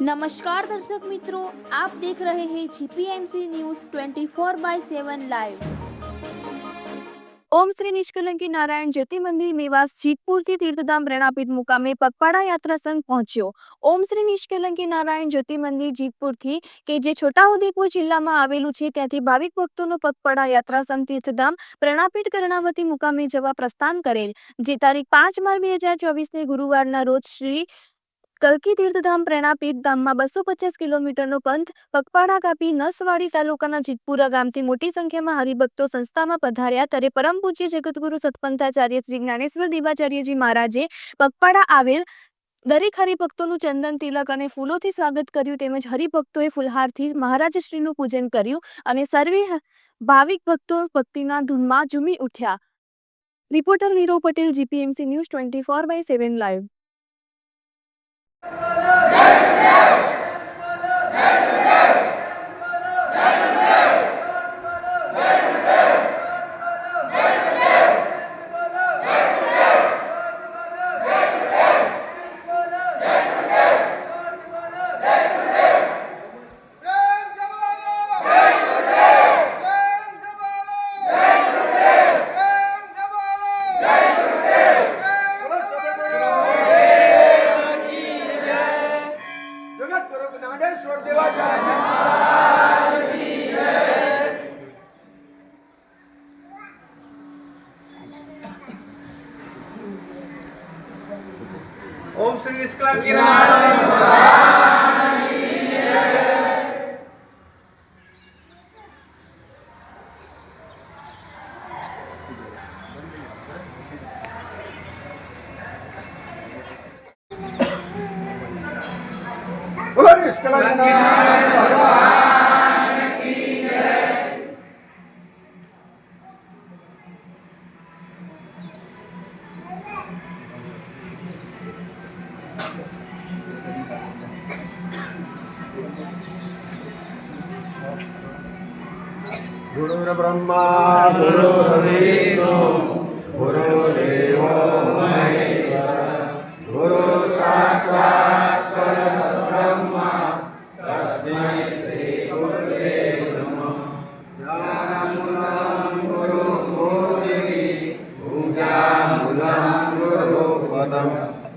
નમસ્કાર દર્શક મિત્રો, આપ દેખ રહે હે GPMC news 24 by 7 live. Om Shri Nishkalanki Narayan Jyoti Mandir Mevas જીતપુરથી તીર્થધામ પ્રેરણાપીઠ મુકામે પગપાળા યાત્રા સંઘ પહોંચ્યો. ઓમ શ્રી નિષ્કલંકી નારાયણ જ્યોતિ મંદિર જીતપુરથી, કે જે છોટાઉદેપુર જિલ્લામાં આવેલું છે, ત્યાંથી ભાવિક ભક્તોનો પગપાળા યાત્રા સંઘ તીર્થધામ પ્રેરણાપીઠ કર્ણાવતી મુકામે જવા પ્રસ્થાન કરેલ. જે તારીખ પાંચ માર્ચ બે હજાર ચોવીસને ગુરુવારના રોજ શ્રી કલકી તીર્થધામ પ્રેરણાપીઠ ધામમાં બસો પચાસ કિલોમીટરનો પંથ પગપાળા કાપી નસવાડી તાલુકાના જીતપુરા ગામથી મોટી સંખ્યામાં હરિભક્તો સંસ્થામાં પધાર્યા. ત્યારે પરમ પૂજ્ય જગતગુરુ સતપંથાચાર્ય શ્રી જ્ઞાનેશ્વર દેવાચાર્યજી મહારાજે પગપાળા આવેલ દરેક હરિભક્તોનું ચંદન, તિલક અને ફૂલોથી સ્વાગત કર્યું તેમજ હરિભક્તોએ ફુલહારથી મહારાજશ્રીનું પૂજન કર્યું અને સર્વે ભાવિક ભક્તો ભક્તિના ધૂનમાં ઝૂમી ઉઠ્યા. Reporter Nirav Patel, GPMC news twenty four by seven live. Prem Gyaneshwar Devacharya Maharaj કી જય ઓમ બોલો ને ગુરુર્બ્રહ્મા ગુરુર્વિષ્ણુ ગુરુર્દેવ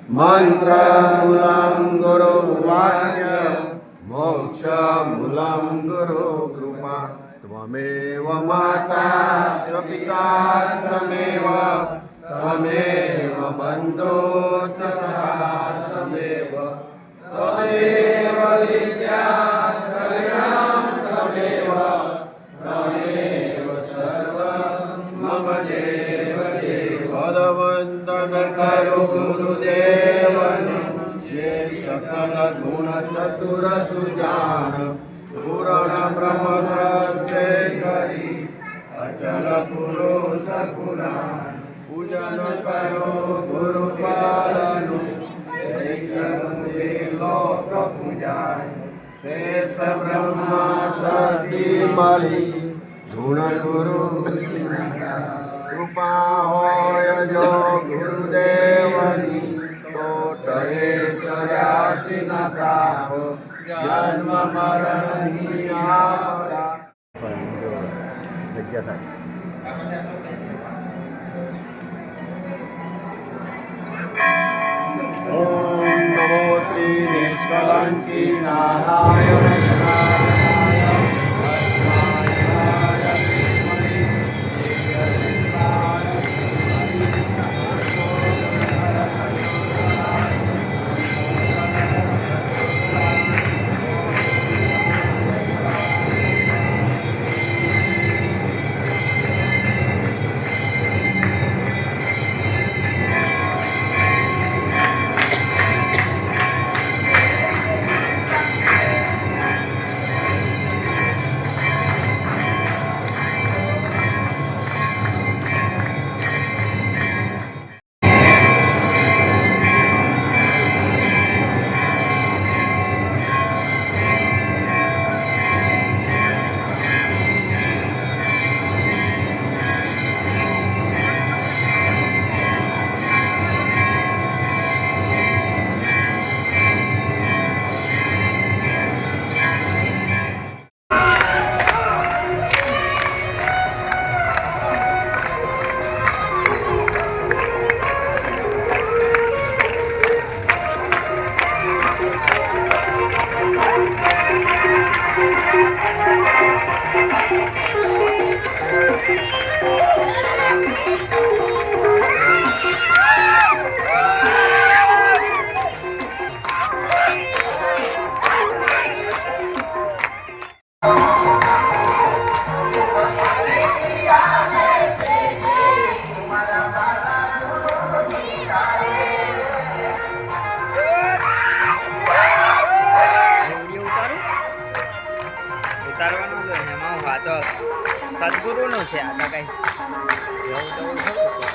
મંત્ર મૂલમ ગુરુ વાક્ય મોક્ષ મૂલમ ગુરુ કૃપા ત્વમેવ માતા ચ પિતા ત્વમેવ ત્વમેવ બંધો સદા વંદન કરો ગુરુદેવને જે સકલ ગુણ ચતુર સુજાન પૂરણ બ્રહ્મ દ્રષ્ટે કરી અચલ પુરુષ પુરાણ પૂજન કરો ગુરુ પાલનું લોક પૂજાય શેષ બ્રહ્મા શક્તિ મળી ગુણ ગુરુ કૃપા હોય જો ગુરુદેવની તો ટળે ચોર્યાસી ના તાપ જન્મ મરણની આપદા જગ્યા થાય સદગુરુનું છે આ કાંઈ એવું.